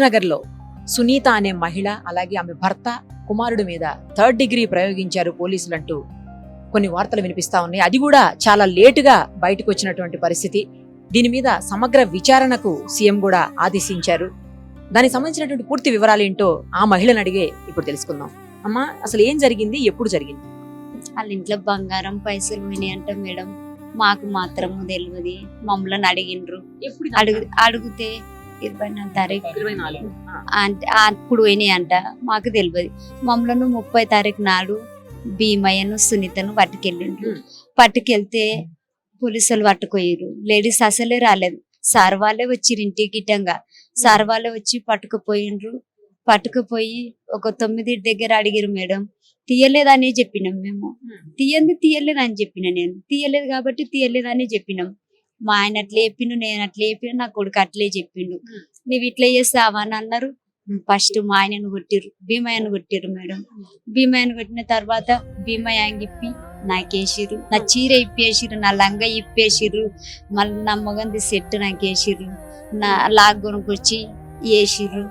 షాద్నగర్లో సునీత అనే మహిళ అలాగే ఆమె భర్త కుమారుడి మీద థర్డ్ డిగ్రీ ప్రయోగించారు పోలీసులు అంటూ కొన్ని వార్తలు వినిపిస్తా ఉన్నాయి. అది కూడా చాలా లేటుగా బయటకు వచ్చినటువంటి పరిస్థితి. దీని మీద సమగ్ర విచారణకు సీఎం కూడా ఆదేశించారు. దానికి సంబంధించినటువంటి పూర్తి వివరాలు ఏంటో ఆ మహిళను అడిగే ఇప్పుడు తెలుసుకుందాం. అమ్మా అసలు ఏం జరిగింది? ఎప్పుడు జరిగింది? వాళ్ళ ఇంట్లో బంగారం పైసలు అంట మేడం. మాకు మాత్రం తెలియదు మమ్మల్ని అడిగిండ్రు. అడుగు అడిగితే ఇరవై నాలుగు తారీఖు అంటే అప్పుడు పోయినాయి అంట. మాకు తెలియదు మమ్మల్ని ముప్పై తారీఖు నాడు భీమయ్యను సునీతను పట్టుకెళ్ళిండ్రు. పట్టుకెళ్తే పోలీసులు పట్టుకోయారు లేడీస్ అసలే రాలేదు. సార్ వాళ్ళే వచ్చిర్రు ఇంటికి గిట్టంగా సార్ వాళ్ళే వచ్చి పట్టుకుపోయిండ్రు. పట్టుకుపోయి ఒక తొమ్మిది దగ్గర అడిగిరు మేడం తీయలేదని చెప్పినాం మేము. తీయంది తీయలేదు అని చెప్పిన నేను. తీయలేదు కాబట్టి తీయలేదని చెప్పినాం. మా ఆయన అట్లా చెప్పిను నేను అట్లా చెప్పిన నా కొడుకు అట్లే చెప్పిండు. నువ్వు ఇట్లా చేస్తావా? అని అన్నారు. ఫస్ట్ మా ఆయనను కొట్టిర్రు. భీమయ్యను కొట్టిర్రు మేడం. భీమయ్యను కొట్టిన తర్వాత భీమయ్య ఇప్పి నాకేసిర్రు. నా చీర ఇప్పేసిర్రు నా లంగా ఇప్పేసిర్రు. మళ్ళీ నా మొగంది సెట్ నాకేసిర్రు. నా లాగ్ కొనుక్కొచ్చి వేసిర్రు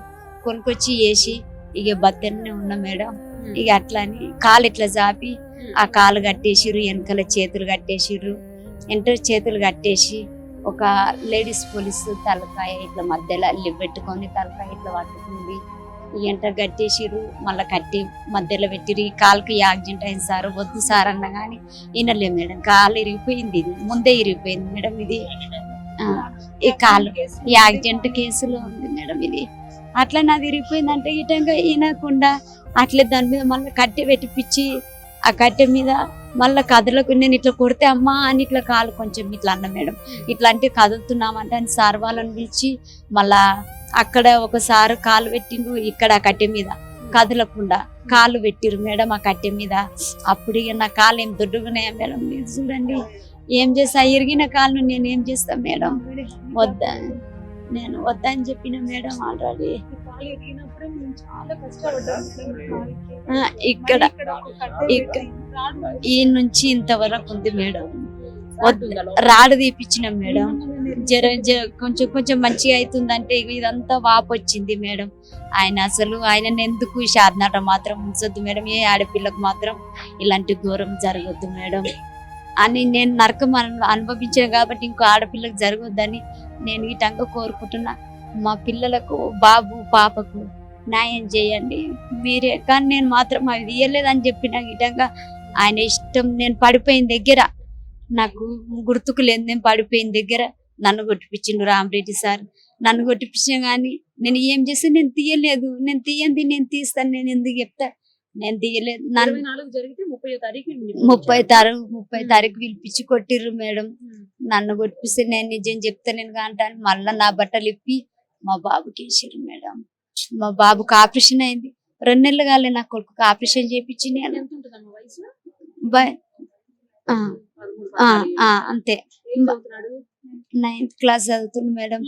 కొనుక్కొచ్చి వేసి ఇక బద్దనే ఉన్నా మేడం. ఇక అట్లా అని కాలు ఇట్లా చాపి ఆ కాలు కట్టేసిర్రు వెనకాల చేతులు కట్టేసిర్రు. ఎంటర్ చేతులు కట్టేసి ఒక లేడీస్ పోలీసు తలకాయ ఇట్లా మధ్యలో అల్లి పెట్టుకొని తలకాయ ఇట్లా పట్టుకుంది. ఎంట కట్టేసిర్రు మళ్ళీ కట్టి మధ్యలో పెట్టిరు ఈ కాలుకి యాక్సిడెంట్ అయింది సార్ వద్దు సార్ అన్న కానీ వినలేదు మేడం. కాలు ఇరిగిపోయింది ఇది ముందే ఇరిగిపోయింది మేడం ఇది. ఆ, ఈ కాలు ఈ యాక్సిడెంట్ కేసులో ఉంది మేడం ఇది. అట్లా నాది ఇరిగిపోయిందంటే ఇటంగా వినకుండా అట్లే దాని మీద మళ్ళీ కట్టె పెట్టిపిచ్చి ఆ కట్టె మీద మళ్ళీ కథలకు నేను ఇట్లా కొడితే అమ్మా అని ఇట్లా కాలు కొంచెం ఇట్లా అన్న మేడం. ఇట్లా అంటే కదులుతున్నామంటే అని సార్ వాళ్ళని పిలిచి మళ్ళా అక్కడ ఒకసారి కాలు పెట్టిండ్రు ఇక్కడ ఆ కట్టె మీద. కదలకుండా కాలు పెట్టిరు మేడం ఆ కట్టె మీద. అప్పుడు ఇక నా కాలు ఏం దొడ్డుకున్నాయా మేడం? మీరు చూడండి. ఏం చేస్తా? ఇరిగిన కాళ్ళు నేను ఏం చేస్తా మేడం? వద్దా? నేను వద్దా అని చెప్పిన మేడం ఆల్రెడీ. ఇక్కడ ఇక్కడ ఈ నుంచి ఇంతవరకు ఉంది మేడం. రాడు తీపిచ్చినాం మేడం. జర కొంచెం కొంచెం మంచిగా అవుతుందంటే ఇదంతా వాపు వచ్చింది మేడం. ఆయన అసలు ఆయన ఎందుకు ఈ షాద్నాట మాత్రం ఉంచొద్దు మేడం? ఏ ఆడపిల్లకు మాత్రం ఇలాంటి ఘోరం జరగద్దు మేడం. అని నేను నరకం అను- అనుభవించాను కాబట్టి ఇంకో ఆడపిల్లకు జరగొద్దని నేను ఇటంగా కోరుకుంటున్నా. మా పిల్లలకు బాబు పాపకు న్యాయం చేయండి. మీరే కానీ నేను మాత్రం అవి ఇయ్యలేదని చెప్పిన ఇటంగా ఆయన ఇష్టం నేను పడిపోయిన దగ్గర నాకు గుర్తుకు లేదు నేను పడిపోయిన దగ్గర నన్ను కొట్టిపించిండు రామరెడ్డి సార్. నన్ను కొట్టిపించిన కానీ నేను ఏం చేస్తే నేను తీయలేదు. నేను తీయంది నేను తీస్తాను నేను ఎందుకు చెప్తా? నేను తీయలేదు. ముప్పై తారీఖు ముప్పై తారీఖు ముప్పై తారీఖు పిలిపించి కొట్టిర్రు మేడం. నన్ను కొట్టిపిస్తే నేను నిజం చెప్తా నేను అంటాను మళ్ళా నా బట్టలు ఇప్పి మా బాబుకి వేసారు మేడం. మా బాబుకి ఆపరేషన్ అయింది. రెండు నెలలు కాలే నా కొడుకు ఆపరేషన్ నేను ఆ, అంతే. నైన్త్ క్లాస్ చదువుతుంది మేడం.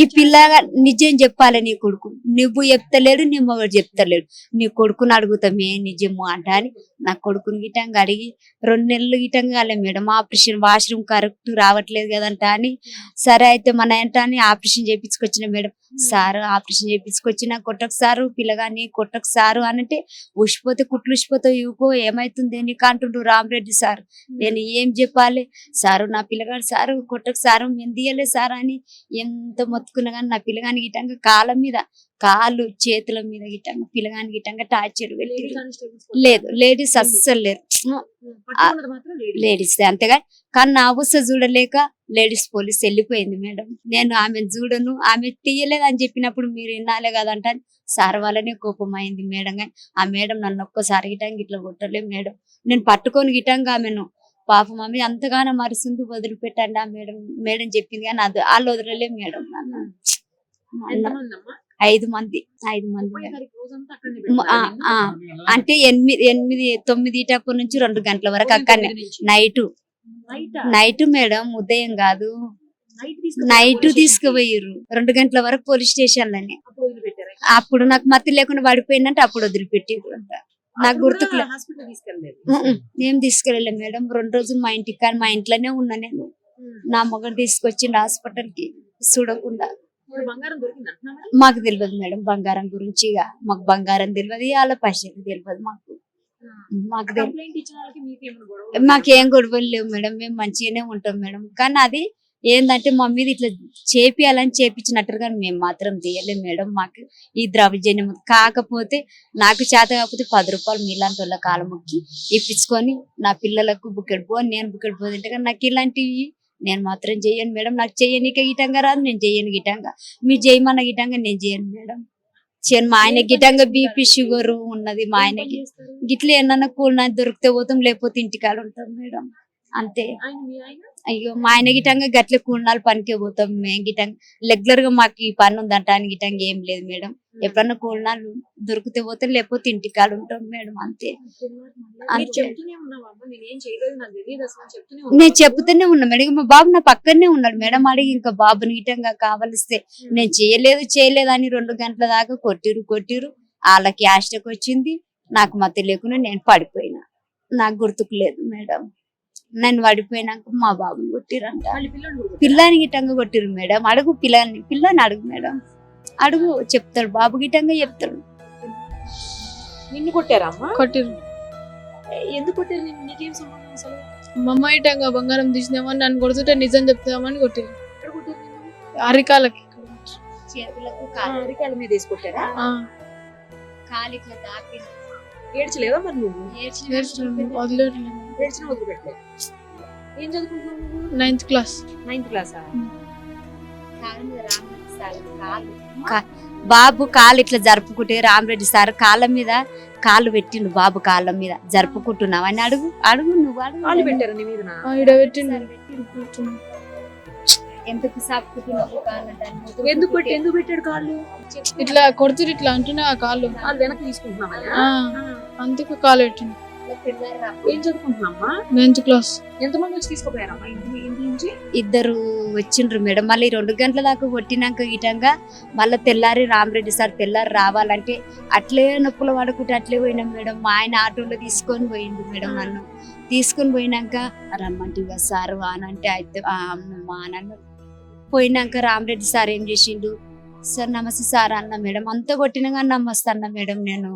ఈ పిల్లగా నిజం చెప్పాలి నీ కొడుకు. నువ్వు చెప్తలేడు నీ మొగడు చెప్తలేడు. నీ కొడుకుని అడుగుతామే నిజము అంట అని. నా కొడుకుని గిటంగా అడిగి రెండు నెలలు గిటంగా కాలే మేడం ఆపరేషన్ వాష్రూమ్ కరెక్ట్ రావట్లేదు కదంట అని. సరే అయితే మన ఏంట అని ఆపరేషన్ చేయించుకొచ్చిన మేడం. సారు ఆపరేషన్ చేయించుకొచ్చిన కొట్టకు సారు పిల్లగాని కొట్టకు సారు అనంటే ఉసిపోతే కుట్లు ఉసిపోతే ఇవ్వకో ఏమైతుంది నీకు అంటుండ్రు రామరెడ్డి సార్. నేను ఏం చెప్పాలి? సారు నా పిల్లగాడు సారు కొట్టకు సారు మేము తీయలే సార్ అని ఎంత మొత్తుకున్నా కానీ నా పిల్లగాని గిట్టంగా కాళ్ళ మీద కాళ్ళు చేతుల మీద గిట్టంగా పిల్లగాని గిట్టంగా టార్చర్ పెట్టి లేదు లేడీస్ అస్సలు లేరు. లేడీస్. అంతేగా? కానీ నా అవస్థ చూడలేక లేడీస్ పోలీస్ వెళ్ళిపోయింది మేడం. నేను ఆమె చూడను ఆమె తీయలేదు అని చెప్పినప్పుడు మీరు వినాలే కదంట సార్ వాళ్ళనే కోపం అయింది మేడం. కానీ ఆ మేడం నన్ను ఒక్కసారి గిటంగా ఇట్లా కొట్టలే మేడం. నేను పట్టుకొని గిటంగా ఆమెను పాప మమ్మీ అంతగానో మరుస్తుంది వదిలిపెట్టండి ఆ మేడం మేడం చెప్పింది కానీ అది వాళ్ళు వదలలే మేడం ఐదు మంది ఐదు మంది. అంటే ఎనిమిది ఎనిమిది తొమ్మిది టప్పు నుంచి రెండు గంటల వరకు అక్కడనే. నైట్. నైట్? మేడం ఉదయం కాదు. నైట్ తీసుకుపోయారు రెండు గంటల వరకు పోలీస్ స్టేషన్లోనే అప్పుడు నాకు మత్తి లేకుండా పడిపోయిందంటే అప్పుడు వదిలిపెట్టారు అంట. నాకు గుర్తుకు లే- హాస్పిటల్ తీసుకెళ్ళలేదు. మేడం. రెండు రోజులు మా ఇంటికి కానీ మా ఇంట్లోనే ఉన్నా నేను. నా మొగడు తీసుకొచ్చిండు హాస్పిటల్కి చూడకుండా? మాకు తెలియదు మేడం బంగారం గురించి ఇక మాకు బంగారం తెలియదు వాళ్ళ పైసలు తెలియదు మాకు. మాకు మాకేం గొడవలు లేవు మేడం. మేము మంచిగానే ఉంటాం మేడం. కానీ అది ఏంటంటే మా మీద ఇట్లా చేపియాలని చేపించినట్టు కానీ మేము మాత్రం తీయలేం మేడం. మాకు ఈ ద్రవ్యజన్యం కాకపోతే నాకు చేత కాకపోతే పది రూపాయలు మీలాంటి వాళ్ళ కాలం మొక్కి ఇప్పించుకొని నా పిల్లలకు బుక్కెడు పో నేను బుక్కెడు పో తింటే కానీ నాకు ఇలాంటివి నేను మాత్రం చేయను మేడం. నాకు చేయనీక గిటంగా రాదు నేను చేయను గిటంగా. మీరు చేయమన్న గిటంగా నేను చేయను మేడం. చేయను. మా ఆయన గిటంగా బీపీ షుగర్ ఉన్నది మా ఆయనకి. గిట్ల ఏమన్నా కూలినా దొరికితే పోతాం లేకపోతే ఇంటికాడ ఉంటాం మేడం. అంతే. ఆయన ఆయన? అయ్యో మా ఆయన గిటంగా గట్ల కూలినాలు పనికే పోతాం మేము గిటంగా. రెగ్యులర్గా మాకు ఈ పని ఉందంట అని గిటంగా ఏం లేదు మేడం. ఎప్పుడన్నా కూలినాలు దొరికితే పోతాం లేకపోతే ఇంటికాడ ఉంటాం మేడం అంతే. నేను చెప్తూనే ఉన్నా మేడం. మా బాబు నా పక్కనే ఉన్నాడు మేడం అడిగి ఇంకా బాబుని గిటంగా కావలిస్తే. నేను చేయలేదు చేయలేదు అని రెండు గంటల దాకా కొట్టిరు కొట్టిరు. వాళ్ళకి యాస్టక్ వచ్చింది నాకు మత లేకుండా నేను పడిపోయినా. నాకు గుర్తుకు లేదు మేడం. నేను పడిపోయినాక మా బాబుని కొట్టిరంట. పిల్లని గిట్టంగా కొట్టిరు మేడం. అడుగు పిల్లని పిల్లని అడుగు మేడం. అడుగు చెప్తాడు బాబు గిట్టంగా చెప్తాడు. నిన్ను కొట్టారా అమ్మ? కొట్టిరు. ఎందుకు కొట్టారు? నిన్ను నీకేం సంబంధం అసలు? మా అమ్మ ఇటంగా బంగారం తీసినామని నన్ను కొడుతుంటే నిజం చెప్తామని కొట్టిరు. నిన్ను? అరికాలకి చేతులకు ఆ, అరికాళ్ళ మీద వేసి కొట్టారా? ఆ, కాలు ఇట్లా తాకి ఏడ్చలేదా మరి నువ్వు? ఏడ్చిన వదిలిపెట్టలేదు ఏం చదువుకుంటున్నావు నువ్వు? నైన్త్ క్లాస్ నైన్త్ క్లాసా బాబు కాలు ఇట్లా జరుపుకుంటే రామరెడ్డి సార్ కాళ్ళ మీద కాలు పెట్టిండు బాబు కాళ్ళ మీద. జరుపుకుంటున్నావు అని అడుగు. అడుగు నువ్వు కాళ్ళు అడుగు పెట్టారా నీ మీద ఎందుకు ఎందుకు పెట్టి ఎందుకు పెట్టాడు కాళ్ళు? ఇట్లా కొడుతురు ఇట్లా అంటున్నా ఆ కాళ్ళు. కాళ్ళు వెనక్కి తీసుకుంటున్నావా? ఆ, అందుకు కాలు రా. ఏం చదువుకుంటున్నామ్మా నైన్త్ క్లాస్. ఎంతమంది వచ్చి తీసుకుపోయారమ్మా ఇంటి ఇంటి నుంచి? ఇద్దరు వచ్చిండ్రు మేడం. మళ్ళీ రెండు గంటల దాకా కొట్టినాక గిటంగా మళ్ళీ తెల్లారి రామరెడ్డి సార్ తెల్లారి రావాలంటే అట్లే నొప్పులు పడుకుంటే అట్లే పోయినాం మేడం. మా ఆయన ఆటోలో తీసుకొని పోయిండు మేడం నన్ను. తీసుకొని పోయినాక రమ్మంటిగా సార్ అని అంటే అయితే "ఆ, అమ్మమ్మా అని అన్నాడు పోయినాక రామరెడ్డి సార్ ఏం చేసిండు? సార్ నమస్తే సార్ అన్న మేడం. అంత కొట్టినగా నమస్తే అన్న మేడం నేను.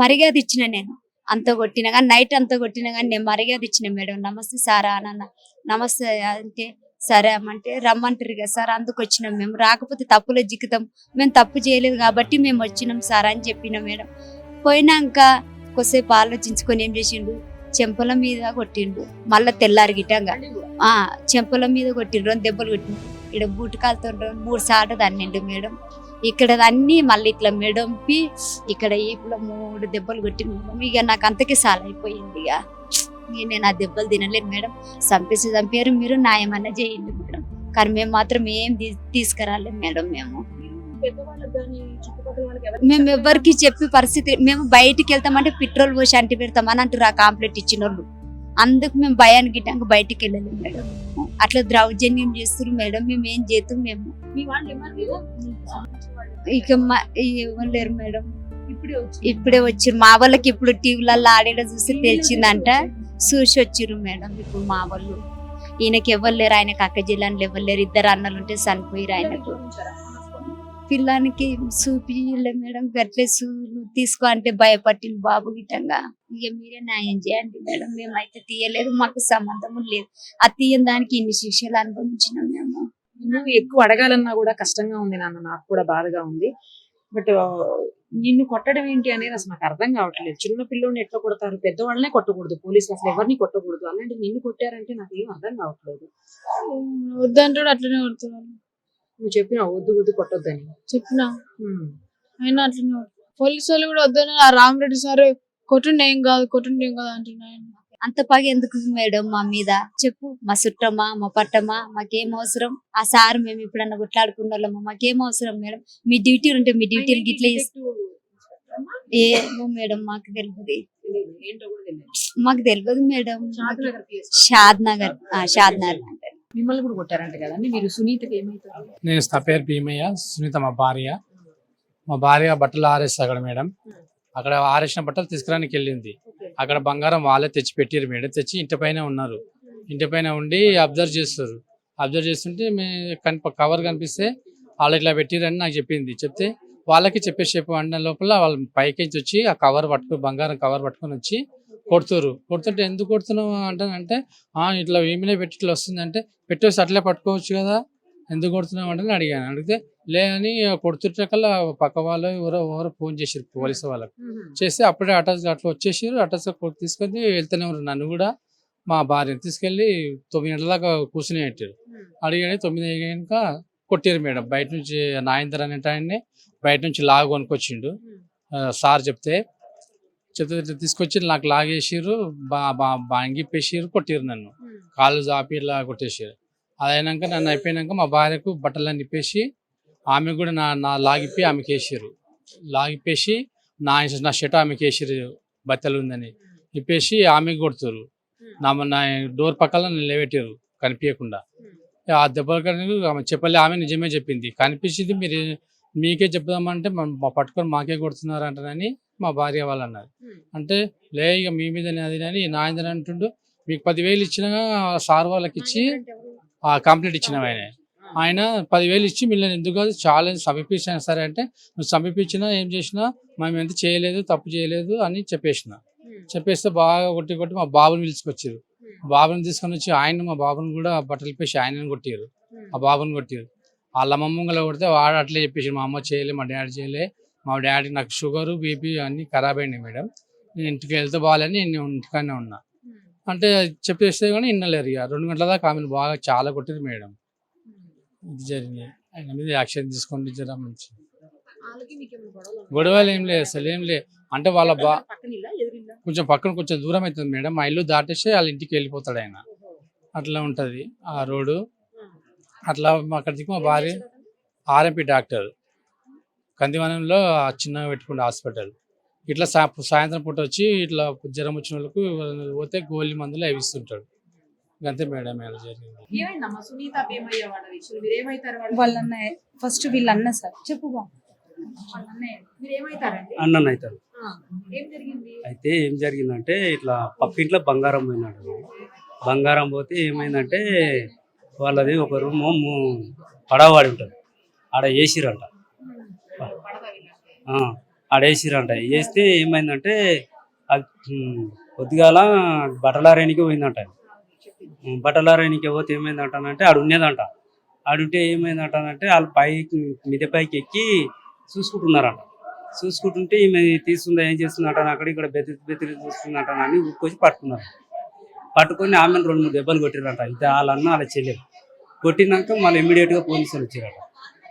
మరిగా ఇచ్చిన నేను. అంత కొట్టినగా నైట్ అంత కొట్టినగా నేను మరిగా ఇచ్చిన మేడం. నమస్తే సారా అన్న. నమస్తే అంటే సరే అమ్మంటే రమ్మంటారు కదా సార్ అందుకు వచ్చినాం మేము. రాకపోతే తప్పులో జిక్కుతాం మేము తప్పు చేయలేదు కాబట్టి మేము వచ్చినాం సార్ అని చెప్పిన మేడం. పోయినాక కొద్దిసేపు ఆలోచించుకొని ఏం చేసిండు? చెంపల మీద కొట్టిండు. మళ్ళీ తెల్లారి గిట్టంగా. ఆ చెంపల మీద కొట్టిండ్రు దెబ్బలు కొట్టిండు ఇక్కడ బూటకాలతో మూడు సార్లు తన్నిండు మేడం. ఇక్కడ అన్ని మళ్ళీ ఇట్లా మెడంపి ఇక్కడ ఈపులో మూడు దెబ్బలు కొట్టిండు మేడం. ఇక నాకు అంతకే సాల్ అయిపోయింది ఇక. నేను ఆ దెబ్బలు తినలేను మేడం. చంపేసి చంపారు మీరు న్యాయమన్నా చేయండి మేడం. కానీ మేము మాత్రం ఏం తీ- తీసుకురాలేం మేడం మేము. మేము? ఎవరికి చెప్పి పరిస్థితి మేము బయటికి వెళ్తామంటే పెట్రోల్ పోసి అంటి పెడతామని అంటారు ఆ కాంప్లైంట్ ఇచ్చిన వాళ్ళు అందుకు మేము భయానికి గిట్టంగా బయటికి వెళ్ళలేము మేడం. అట్లా ద్రౌజన్యం చేస్తారు మేడం. మేము ఏం చేస్తాం మేము? ఇక లేరు మేడం. ఇప్పుడే వచ్చి ఇప్పుడే వచ్చిర్రు మా వాళ్ళకి ఇప్పుడు టీవీలలో ఆడేట చూసి తెలిసిందంట. చూసి వచ్చిర్రు మేడం ఇప్పుడు మా వాళ్ళు. ఈయనకి ఎవరు లేరు. ఆయనకి అక్క జిల్లాలో ఎవరు లేరు. ఇద్దరు అన్నలు ఉంటే చనిపోయారు ఆయనకు. పిల్లానికి చూపిలే మేడం గట్లే తీసుకో అంటే భయపట్టింది బాబు గిట్టంగా. ఇక మీరే న్యాయం చేయండి మేడం మేమైతే తీయలేదు మాకు సంబంధం లేదు. ఆ తీయని దానికి ఇన్ని శిక్షలు అనుభవించినాం మేము. నువ్వు ఎక్కువ అడగాలన్నా కూడా కష్టంగా ఉంది నాన్న నాకు కూడా బాధగా ఉంది. బట్ నిన్ను కొట్టడం ఏంటి అనేది అసలు నాకు అర్థం కావట్లేదు. చిన్న పిల్లోని ఎట్లా కొడతారు? పెద్దవాళ్ళనే కొట్టకూడదు పోలీసులు అసలు ఎవరిని కొట్టకూడదు? అలాంటి నిన్ను కొట్టారంటే నాకు ఏం అర్థం కావట్లేదు. వద్దంటాడు అట్లనే కొడుతున్నాడు. నువ్వు చెప్పిన వద్దు వద్దు కొట్టొద్దని చెప్పిన హ్మ్. అయినా అట్లనే. పోలీసు వాళ్ళు కూడా వద్దని ఆ రామరెడ్డి సార్ కొట్టుండే ఏం కాదు కొట్టుండే ఏం కాదు అంటున్నాడు ఆయన. అంత పగ ఎందుకు మేడం మా మీద చెప్పు మా చుట్టమా మా పట్టమా మాకేం అవసరం ఆ సార్ మేము ఎప్పుడన్నా కొట్లాడుకున్న వాళ్ళమా మాకేం అవసరం మేడం మీ డ్యూటీ ఉంటే మీ డ్యూటీలు గిట్ల ఏమో మేడం మాకు తెలియదు. మాకు తెలియదు మేడం. షాద్ నగర్ ఆ, షాద్ నగర్ అంటే మిమ్మల్ని కూడా కొట్టారంట కదండి. మీరు సునీతకి ఏమవుతారు నేను నా పేరు భీమయ్య సునీత మా భార్య. మా భార్య బట్టలు ఆరేస్తా అక్కడ మేడం. అక్కడ ఆరేసిన బట్టలు తీసుకురానికి వెళ్ళింది. అక్కడ బంగారం వాళ్ళే తెచ్చి పెట్టారు మేడం. తెచ్చి ఇంటి పైన ఉన్నారు. ఇంటి పైన ఉండి అబ్జర్వ్ చేస్తారు. అబ్జర్వ్ చేస్తుంటే మే కనిప కవర్ కనిపిస్తే వాళ్ళు ఇట్లా పెట్టిరని నాకు చెప్పింది. చెప్తే వాళ్ళకి చెప్పేసి చెప్పు అన్న లోపల వాళ్ళు పైకి వచ్చి ఆ కవర్ పట్టుకొని బంగారం కవర్ పట్టుకొని వచ్చి కొడుతురు. కొడుతుంటే ఎందుకు కొడుతున్నావు అంటానంటే "ఆ, ఇట్లా ఏమైనా పెట్టి ఇట్లా వస్తుందంటే పెట్టేసి అట్లే పట్టుకోవచ్చు కదా ఎందుకు కొడుతున్నావు అంటే అడిగాను. అడిగితే లే అని కొడుతుంటే కల్లా పక్క వాళ్ళు ఎవరో ఎవరో ఫోన్ చేసారు పోలీసు వాళ్ళకి. చేస్తే అప్పుడే అటాచ్ అట్లా వచ్చేసారు అటాచ్ తీసుకొని వెళ్తూనే ఉన్నారు. నన్ను కూడా మా భార్యని తీసుకెళ్ళి తొమ్మిది గంటల దాకా కూర్చుని పెట్టారు అడిగాడు తొమ్మిది అయ్యాక కొట్టారు మేడం. బయట నుంచి నాయందర్ అనే ఆయన్ని బయట నుంచి లాగు కొనుక్కొచ్చిండు. సార్ చెప్తే ఇట్లా తీసుకొచ్చి నాకు లాగేసిర్రు బా బా బాంగిప్పేసిర్రు కొట్టిర్రు నన్ను. కాళ్ళు చాపి ఇలా కొట్టేసారు అది అయినాక నన్ను అయిపోయినాక మా భార్యకు బట్టలన్నీ ఇప్పేసి ఆమె కూడా నా నా లాగిప్పి ఆమెకి వేసారు లాగిప్పేసి నా నా షర్ట్ ఆమెకి వేసారు బట్టలు ఉందని. ఇప్పేసి ఆమెకి కొడుతారు నా నా డోర్ పక్కన నిలబెట్టారు కనిపించకుండా ఆ దెబ్బలు కానీ ఆమె చెప్పలే ఆమె నిజమే చెప్పింది. కనిపించింది మీరు మీకే చెప్దామంటే మా- మా పట్టుకొని మాకే కొడుతున్నారు అంటారని మా భార్య వాళ్ళు అన్నారు అంటే లే ఇక మీ మీదనే అది అని నాయందర్ అంటుండు. మీకు పదివేలు ఇచ్చిన సార్ వాళ్ళకి ఇచ్చి ఆ కంప్లీట్ ఇచ్చిన ఆయన. ఆయన పదివేలు ఇచ్చి మిమ్మల్ని ఎందుకు కాదు చాలా సమీపించాను సరే అంటే నువ్వు సమీపించినా ఏం చేసినా మేము ఎంత చేయలేదు తప్పు చేయలేదు అని చెప్పేసిన. చెప్పేస్తే బాగా కొట్టి కొట్టి మా బాబుని పిలుచుకొచ్చారు బాబుని తీసుకొని వచ్చి ఆయన మా బాబుని కూడా బట్టలు పేసి ఆయనని కొట్టారు ఆ బాబుని కొట్టారు వాళ్ళ అమ్మమ్మలో కొడితే వాడు అట్లే చెప్పేసి మా అమ్మ చేయలే మా డాడీ చేయలే మా డాడీ నాకు షుగర్ బీపీ అన్నీ ఖరాబ్ అయినాయి మేడం. నేను ఇంటికి వెళ్తే బాగాలని నేను ఇంటికానే ఉన్నా. అంటే చెప్పేస్తే కానీ వినలేరు ఇక. రెండు గంటల దాకా ఆమెను బాగా చాలా కొట్టింది మేడం. ఇది జరిగింది. ఆయన మీద యాక్షన్ తీసుకోండి జర మంచి గొడవలు ఏం లేదు అసలు ఏం లేదు. అంటే వాళ్ళ బా కొంచెం పక్కన కొంచెం దూరం అవుతుంది మేడం. మా ఇల్లు దాటేసి వాళ్ళ ఇంటికి వెళ్ళిపోతాడు ఆయన. అట్లా ఉంటది ఆ రోడ్డు. అట్లా అక్కడ దిక్కు మా భార్య ఆర్ఎంపీ డాక్టర్. కందివనంలో ఆ చిన్నగా పెట్టుకుంటే హాస్పిటల్. ఇట్లా సా- సాయంత్రం పూట వచ్చి ఇట్లా జ్వరం వచ్చిన వాళ్ళకు పోతే గోళీ మందులు అవి ఇస్తుంటాడు. అంతే మేడం ఇలా జరిగింది. ఫస్ట్ వీళ్ళ అన్న సార్. చెప్పు ఏం జరిగింది? అయితే ఏం జరిగిందంటే ఇట్లా పక్కింట్లో బంగారం పోయినాడు. బంగారం పోతే ఏమైందంటే వాళ్ళది ఒక రూమ్ పడవాడి ఉంటుంది. ఆడ వేసిరంట ఆ, వేస్తే ఏమైందంటే అది ఉమ్, పొద్దుగాల బట్టలారేనికి పోయిందంట. బట్టలారేనికి పోతే ఏమైందంటానంటే ఆడు ఉన్నదంట ఆడుంటే ఏమైందంటానంటే వాళ్ళు పైకి మిద పైకి ఎక్కి చూసుకుంటున్నారంట. చూసుకుంటుంటే ఈమె తీస్తుందా ఏం చేస్తుందంట అక్కడ ఇక్కడ బెదిరి బెదిరి చూస్తుందంట అని ఊరుకొచ్చి పట్టుకున్నారు. పట్టుకొని ఆమెను రెండు మూడు దెబ్బలు కొట్టిరంట. ఇది వాళ్ళన్న వాళ్ళ చెల్లెలు కొట్టినాక మళ్ళీ ఇమీడియట్గా పోలీసులు వచ్చారట.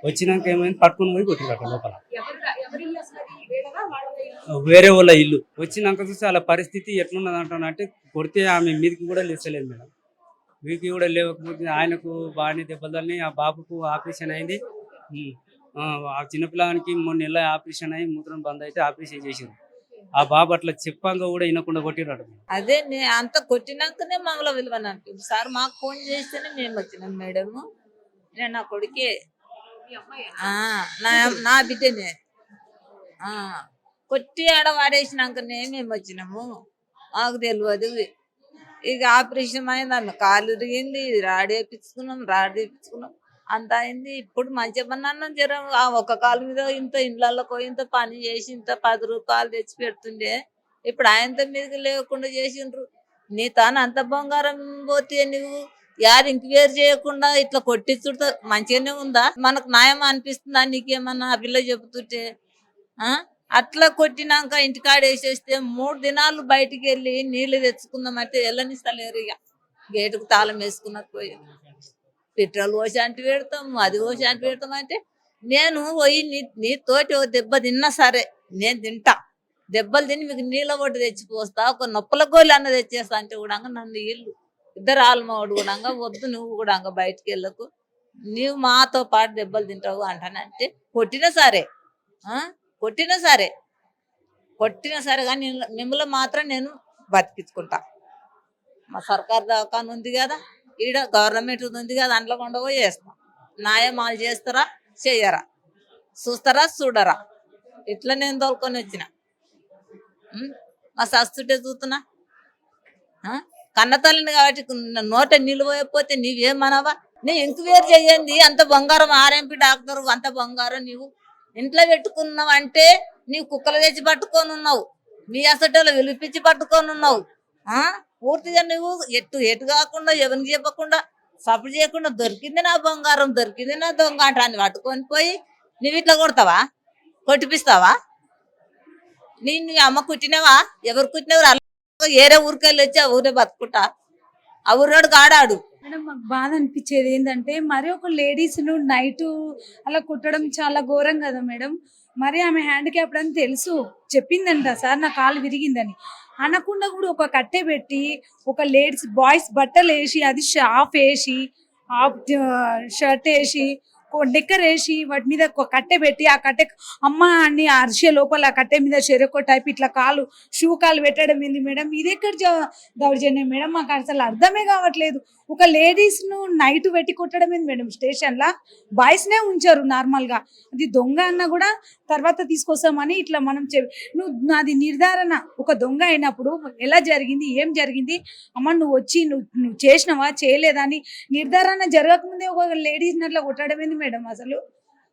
వచ్చినాక ఏమైంది? పట్టుకొని పోయి కొట్టిరట లోపల? వేరే వాళ్ళ ఇల్లు. వచ్చినాక చూస్తే వాళ్ళ పరిస్థితి ఎట్లున్నది అంటానంటే కొడితే ఆమె మీదకి కూడా లేచలేదు మేడం. మీదకి కూడా లేకపోతే ఆయనకు బాగానే దెబ్బలు తగిలినాయి. ఆ బాబుకు ఆపరేషన్ అయింది. ఆ, ఆ చిన్నపిల్లానికి మూడు నెలల ఆపరేషన్ అయ్యి మూత్రం బంద్ అయితే ఆపరేషన్ చేసారు ఆ బాబు అట్లా చెప్పంగా కూడా వినకుండా కొట్టిరాడు అదే అంత కొట్టినాకనే మమ్మల్ని విలువనంటు సార్ మాకు ఫోన్ చేస్తేనే మేము వచ్చినాం మేడం నేను నా కొడుకే నా నా బిడ్డనే. ఆ, కొట్టి ఆడ వాడేసినాకనే మేము వచ్చినాము మాకు తెలియదు ఇక ఆపరేషన్ అయింది. ఆమె కాలు ఇరిగింది రాడు వేపించుకున్నాం రాడు అంత అయింది. ఇప్పుడు మంచిగా అన్నం జర ఆ ఒక్క కాలు మీద ఇంత ఇండ్లలో ఇంత పని చేసి ఇంత పది రూపాయలు తెచ్చి పెడుతుండే. ఇప్పుడు ఆయనతో మీదకి లేకుండా చేసిండ్రు. నీ తాను అంత బంగారం పోతే నువ్వు? యారు ఇంక్వైరీ చేయకుండా ఇట్లా కొట్టించుడు మంచిగానే ఉందా? మనకు న్యాయం అనిపిస్తుందా నీకేమన్నా ఆ పిల్ల చెబుతుంటే? ఆ? అట్లా కొట్టినాక ఇంటికాడ వేసేస్తే మూడు దినాలు బయటికి వెళ్ళి నీళ్ళు తెచ్చుకుందామంటే వెళ్ళనిస్తలేరు ఇక గేటుకు తాళం వేసుకున్నట్టు పోయి. పెట్రోల్ పోసి అంటి పెడతాం అది పోసి అంటి పెడతాం అంటే నేను పోయి నీ నీ తోటి ఓ దెబ్బ తిన్నా సరే నేను తింటా. దెబ్బలు తిని మీకు నీళ్ళ ఒకటి తెచ్చిపోస్తా ఒక నొప్పల గోలు అన్న తెచ్చేస్తా అంటే కూడా నన్ను ఇల్లు ఇద్దరు ఆల్మోడు కూడా వద్దు నువ్వు కూడా బయటికి వెళ్ళకు. నీవు మాతో పాటు దెబ్బలు తింటావు అంటానంటే కొట్టినా సరే కొట్టినా సరే కొట్టినా సరే కానీ మిమ్మల్ని మాత్రం నేను బతికించుకుంటా. మా సర్కార్ దవాఖాన ఉంది కదా ఈడ గవర్నమెంట్ ఉంది కదా అందులో కొండ పోయి చేస్తాం న్యాయమాలు చేస్తారా చెయ్యరా? చూస్తారా చూడరా? ఇట్లా నేను తోలుకొని వచ్చిన. మా సస్తుంటే చూస్తున్నా. కన్నతల్లిని కాబట్టి నోట నిలువైపోతే నీవేమనవా? నీ ఎంక్వైరీ చేయండి అంత బంగారం ఆర్ఎంపి డాక్టర్ అంత బంగారం నీవు. ఇంట్లో పెట్టుకున్నావు అంటే నీవు కుక్కలు తెచ్చి పట్టుకొని ఉన్నావు మీ అసటలో విలిపించి పట్టుకొని ఉన్నావు ఆ? పూర్తిగా నువ్వు ఎటు ఎటు కాకుండా ఎవరికి చెప్పకుండా సపోర్ట్ చేయకుండా దొరికింది నా బంగారం దొరికింది నా దొంగ అంటాన్ని పట్టుకొని పోయి నువ్వు ఇట్లా కొడతావా? కొట్టిపిస్తావా? నీ నీ అమ్మ కుట్టినవా? ఎవరు కుట్టినవారు? ఏరే ఊరికెళ్ళి వచ్చి ఆ ఊరే బతుకుంటా? ఆ ఊరోడు కాడాడు మేడం మాకు బాధ అనిపించేది ఏంటంటే మరి ఒక లేడీస్ను నైట్ అలా కుట్టడం చాలా ఘోరం కదా మేడం. మరి ఆమె హ్యాండిక్యాప్డ్ అని తెలుసు. చెప్పిందంట సార్ నా కాలు విరిగిందని. అనకుండా కూడా ఒక కట్టె పెట్టి ఒక లేడీస్ బాయ్స్ బట్టలు వేసి అది షాఫ్ వేసి హాఫ్ షర్ట్ వేసి డెక్కరేసి వాటి మీద ఒక కట్టె పెట్టి ఆ కట్టె అమ్మ అని అరిసే లోపల ఆ కట్టె మీద చెరకో టైప్ ఇట్లా కాలు షూ కాలు పెట్టడం ఏంది మేడం? ఇది ఎక్కడ దౌర్జన్యం? మేడం మాకు అసలు అర్థమే కావట్లేదు. ఒక లేడీస్ను నైట్ పెట్టి కొట్టడం ఏంది మేడం? స్టేషన్ లా? బాయ్స్ నే ఉంచారు నార్మల్గా. అది దొంగ అన్న కూడా తర్వాత తీసుకొస్తామని ఇట్లా మనం చెప్ నువ్వు నాది నిర్ధారణ. ఒక దొంగ అయినప్పుడు ఎలా జరిగింది? ఏం జరిగింది? అమ్మ నువ్వు వచ్చి నువ్వు నువ్వు చేసినావా? చేయలేదా అని నిర్ధారణ జరగకముందే ఒక లేడీస్ అట్లా కొట్టడం ఏంది మేడం అసలు?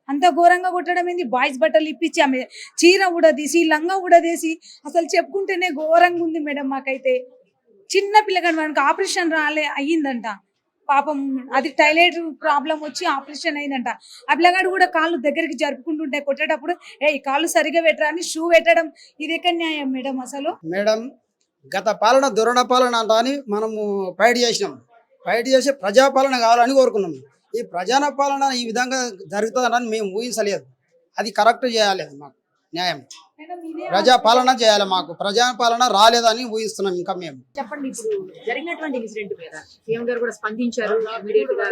అంత ఘోరంగా కొట్టడం ఏంది? బాయ్స్ బట్టలు ఇప్పించి ఆమె చీర కూడా తీసి లంగా కూడా తీసి అసలు చెప్పుకుంటేనే ఘోరంగా ఉంది మేడం మాకైతే. చిన్న పిల్లగాడు మనకు ఆపరేషన్ రాలే అయ్యిందంట. పాపం అది టైలెట్ ప్రాబ్లం వచ్చి ఆపరేషన్ అయిందంట ఆ పిల్లగాడు కూడా కాళ్ళు దగ్గరికి జరుపుకుంటుంటే కొట్టేటప్పుడు ఏ కాళ్ళు సరిగా పెట్టరా అని షూ పెట్టడం ఇది ఎక్కడ న్యాయం మేడం అసలు? మేడం గత పాలన దురణ పాలన అని మనము ఫైట్ చేసినాం. ఫైట్ చేసి ప్రజాపాలన కావాలని కోరుకున్నాం. ఈ ప్రజా పాలన ఈ విధంగా జరుగుతుందని మేము ఊహించలేదు. అది కరెక్ట్ చేయాలి మాకు. న్యాయం. ప్రజా పాలన చేయాలి మాకు. ప్రజా పాలన రాలేదని ఊహిస్తున్నాం ఇంకా మేము. చెప్పండి ఇప్పుడు జరిగినటువంటి ఇన్సిడెంట్ మీద సీఎం గారు కూడా స్పందించారు ఇమీడియట్గా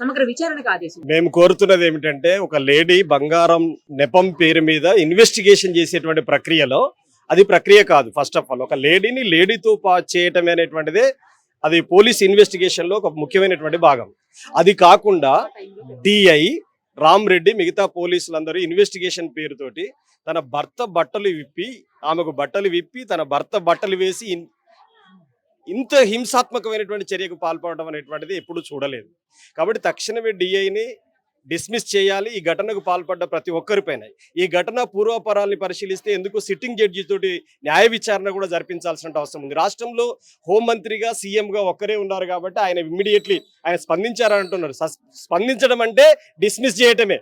సమగ్ర విచారణకు ఆదేశం మేము కోరుతున్నది ఏమిటంటే ఒక లేడీ బంగారం నెపం పేరు మీద ఇన్వెస్టిగేషన్ చేసేటువంటి ప్రక్రియలో అది ప్రక్రియ కాదు. ఫస్ట్ ఆఫ్ ఆల్ ఒక లేడీని లేడీతో పా చేయటం అనేటువంటిదే అది పోలీస్ ఇన్వెస్టిగేషన్లో ఒక ముఖ్యమైనటువంటి భాగం. అది కాకుండా డిఐ రామ్ రెడ్డి మిగతా పోలీసులందరూ ఇన్వెస్టిగేషన్ పేరుతోటి తన భర్త బట్టలు విప్పి ఆమెకు బట్టలు విప్పి తన భర్త బట్టలు వేసి ఇన్- ఇంత హింసాత్మకమైనటువంటి చర్యకు పాల్పడడం అనేటువంటిది ఎప్పుడు చూడలేదు. కాబట్టి తక్షణమే డిఐని డిస్మిస్ చేయాలి. ఈ ఘటనకు పాల్పడ్డ ప్రతి ఒక్కరిపైన. ఈ ఘటన పూర్వాపరాల్ని పరిశీలిస్తే ఎందుకు సిట్టింగ్ జడ్జి తోటి న్యాయ విచారణ కూడా జరిపించాల్సిన అవసరం ఉంది. రాష్ట్రంలో హోంమంత్రిగా సీఎంగా ఒక్కరే ఉన్నారు కాబట్టి ఆయన ఇమ్మీడియట్లీ ఆయన స్పందించారంటున్నారు. స్పందించడం అంటే డిస్మిస్ చేయటమే.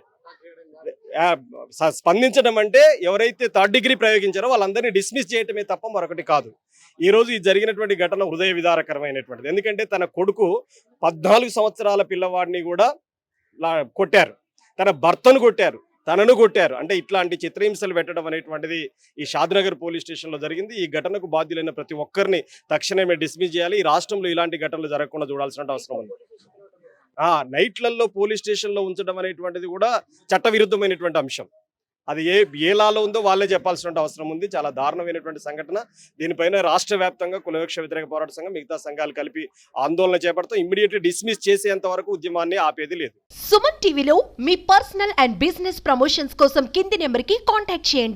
స్పందించడం అంటే ఎవరైతే థర్డ్ డిగ్రీ ప్రయోగించారో వాళ్ళందరినీ డిస్మిస్ చేయటమే తప్ప మరొకటి కాదు. ఈ రోజు ఈ జరిగినటువంటి ఘటన హృదయ విదారకరమైనటువంటిది ఎందుకంటే తన కొడుకు పద్నాలుగు సంవత్సరాల పిల్లవాడిని కూడా లా- కొట్టారు. తన భర్తను కొట్టారు. తనను కొట్టారు. అంటే ఇట్లాంటి చిత్రహింసలు పెట్టడం అనేటువంటిది ఈ షాద్నగర్ పోలీస్ స్టేషన్లో జరిగింది. ఈ ఘటనకు బాధ్యులైన ప్రతి ఒక్కరిని తక్షణమే డిస్మిస్ చేయాలి. ఈ రాష్ట్రంలో ఇలాంటి ఘటనలు జరగకుండా చూడాల్సిన అవసరం ఉంది. నైట్లలో పోలీస్ స్టేషన్లో ఉంచడం అనేటువంటిది కూడా చట్టవిరుద్ధమైనటువంటి అంశం. అది ఏ ఏ లాలో ఉందో వాళ్ళే చెప్పాల్సిన అవసరం ఉంది. చాలా దారుణమైనటువంటి సంఘటన. దీనిపైన రాష్ట్ర వ్యాప్తంగా కులవృక్ష వ్యతిరేక పోరాట సంఘం మిగతా సంఘాలు కలిపి ఆందోళన చేపడతాం ఇమ్మీడియట్లీ డిస్మిస్ చేసేంత వరకు ఉద్యమాన్ని ఆపేది లేదు. సుమన్ టీవీలో మీ పర్సనల్ అండ్ బిజినెస్ ప్రమోషన్స్ కోసం కింది నెంబర్కి కాంటాక్ట్ చేయండి.